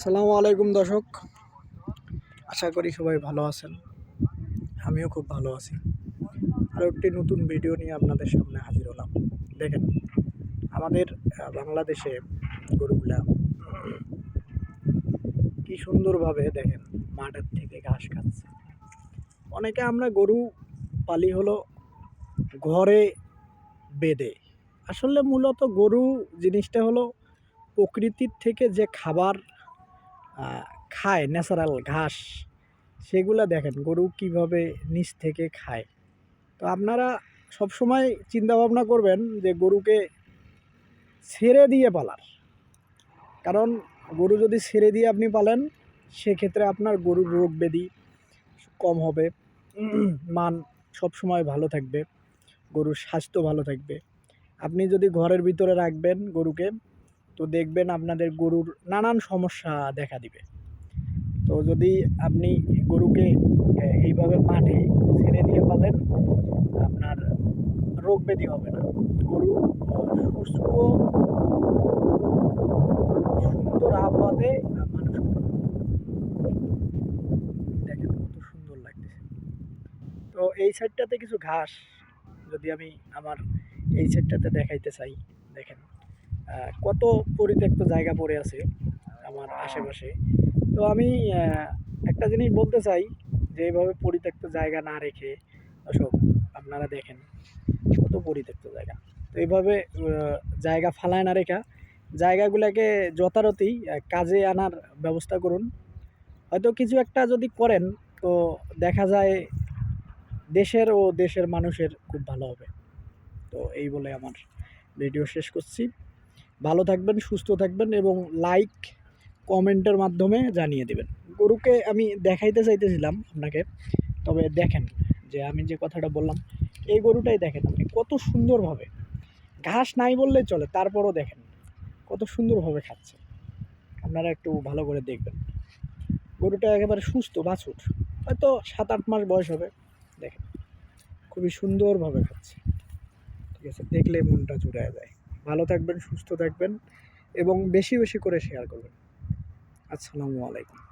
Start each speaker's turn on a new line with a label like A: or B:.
A: সালামু আলাইকুম দর্শক। আশা করি সবাই ভালো আছেন। আমিও খুব ভালো আছি। আরও একটি নতুন ভিডিও নিয়ে আপনাদের সামনে হাজির হলাম। দেখেন, আমাদের বাংলাদেশে গরুগুলা, কি সুন্দরভাবে দেখেন, মাঠের থেকে ঘাস খাচ্ছে। অনেকে আমরা গরু পালি হলো ঘরে বেঁধে। আসলে মূলত গরু জিনিসটা হলো প্রকৃতির থেকে যে খাবার খায় ন্যাচারাল ঘাস, সেগুলা দেখেন গরু কীভাবে নিচ থেকে খায়। তো আপনারা সবসময় চিন্তা ভাবনা করবেন যে গরুকে ছেড়ে দিয়ে পালার। কারণ গরু যদি ছেড়ে দিয়ে আপনি পালেন, সেক্ষেত্রে আপনার গরুর রোগ ব্যাধি কম হবে। মান সবসময় ভালো থাকবে, গরুর স্বাস্থ্য ভালো থাকবে। আপনি যদি ঘরের ভিতরে রাখবেন গরুকে তো দেখবেন আপনাদের গরুর নানান সমস্যা দেখা দিবে। তো যদি আপনি গরুকে এইভাবে মাঠে ছেড়ে দিয়ে পালেন, আপনার রোগ ব্যাধি হবে না। গরু সুস্থ, সুন্দর আবহাওয়াতে মানুষ সুন্দর লাগতেছে। তো এই সাইডটাতে কিছু ঘাস যদি আমি আমার এই সাইডটাতে দেখাইতে চাই, দেখেন। কত পরিত্যক্ত জায়গা পড়ে আছে আমার আশেপাশে। তো আমি একটা জিনিস বলতে চাই যে এইভাবে পরিত্যক্ত জায়গা না রেখে দর্শক আপনারা দেখেন কত পরিত্যক্ত জায়গা। তো এইভাবে জায়গা ফালায় না রেখা জায়গাগুলোকে যথারতি কাজে আনার ব্যবস্থা করুন। হয়তো কিছু একটা যদি করেন তো দেখা যায় দেশের ও দেশের মানুষের খুব ভালো হবে। তো এই বলে আমার ভিডিও শেষ করছি। ভালো থাকবেন, সুস্থ থাকবেন এবং লাইক কমেন্টের মাধ্যমে জানিয়ে দেবেন। গরুকে আমি দেখাইতে চাইতেছিলাম আপনাকে, তবে দেখেন যে আমি যে কথাটা বললাম, এই গরুটাই দেখেন আপনি কত সুন্দরভাবে। ঘাস নাই বললেই চলে, তারপরও দেখেন কত সুন্দরভাবে খাচ্ছে। আপনারা একটু ভালো করে দেখবেন। গরুটা একেবারে সুস্থ, বাছুর, হয়তো সাত আট মাস বয়স হবে, দেখেন। খুবই সুন্দরভাবে খাচ্ছে। ঠিক আছে দেখলে মনটা জুড়ে যায়। ভালো থাকবেন সুস্থ থাকবেন এবং বেশি বেশি করে শেয়ার করবেন। আসসালামু আলাইকুম।